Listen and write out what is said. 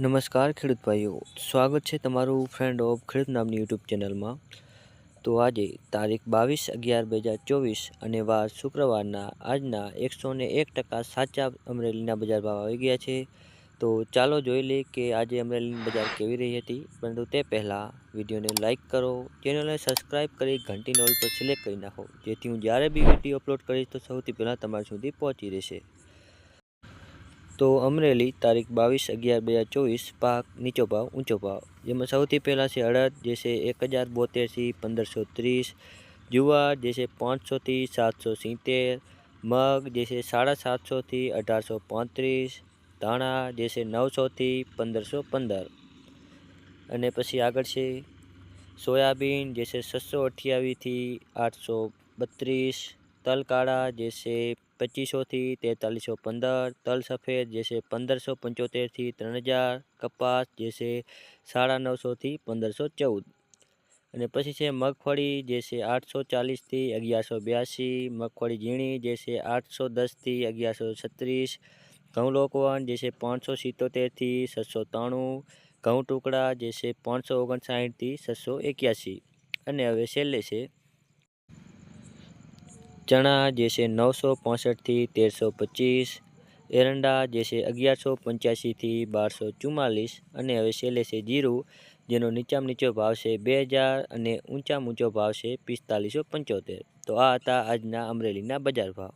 નમસ્કાર ખેડૂત ભાઈઓ, સ્વાગત છે તમારું ફ્રેન્ડ ઓફ ખેડૂત નામની યુટ્યુબ ચેનલમાં. તો આજે તારીખ બાવીસ અગિયાર બે હજાર ચોવીસ અને વાર શુક્રવારના આજના એકસો ને એક ટકા સાચા અમરેલીના બજાર ભાવ આવી ગયા છે. તો ચાલો જોઈ લઈએ કે આજે અમરેલીની બજાર કેવી રહી હતી. પરંતુ તે પહેલાં વિડીયોને લાઇક કરો, ચેનલને સબસ્ક્રાઈબ કરી ઘંટી નોલ પર સિલેક્ટ કરી નાખો, જેથી હું જ્યારે બી વીડિયો અપલોડ કરીશ તો સૌથી પહેલાં તમારા સુધી પહોંચી રહેશે. તો અમરેલી, તારીખ બાવીસ અગિયાર બે હજાર ચોવીસ, પાક નીચો ભાવ, ઊંચો ભાવ. જેમાં સૌથી પહેલાં છે અડદ, જે છે એક હજાર બોતેરથી પંદરસો ત્રીસ. જુવાર, જે છે પાંચસોથી સાતસો સિત્તેર. મગ, જે છે સાડા સાતસોથી અઢારસો પાંત્રીસ. ધાણા, જે છે નવસોથી પંદરસો પંદર. અને પછી આગળ છે સોયાબીન, જે છે છસો અઠ્યાવીસથી આઠસો બત્રીસ. તલકાળા, જે છે પચીસોથી તેતાલીસો પંદર તલ સફેદ, જે છે પંદરસો પંચોતેરથી ત્રણ હજાર, કપાસ, જે છે સાડા નવસોથી પંદરસો ચૌદ અને પછી છે મગફળી, જે છે આઠસો ચાલીસથી અગિયારસો બ્યાસી મગફળી ઝીણી, જે છે આઠસો દસથી અગિયારસો છત્રીસ ઘઉં લોકવન, જે છે પાંચસો સિત્તોતેરથી છસો ત્રાણું ઘઉં ટુકડા, જે છે પાંચસો ઓગણસાઠથી છસો એક્યાસી અને હવે છેલ્લે છે ચણા જે છે નવસો પાસઠથી તેરસો પચીસ, એરંડા જે છે અગિયારસો પંચ્યાસીથી બારસો ચુમ્માલીસ અને હવે છેલ્લે છે જીરું, જેનો નીચામાં નીચો ભાવ છે બે હજાર અને ઊંચામાં ઊંચો ભાવ છે પિસ્તાલીસો પંચોતેર. તો આ હતા આજના અમરેલીના બજાર ભાવ.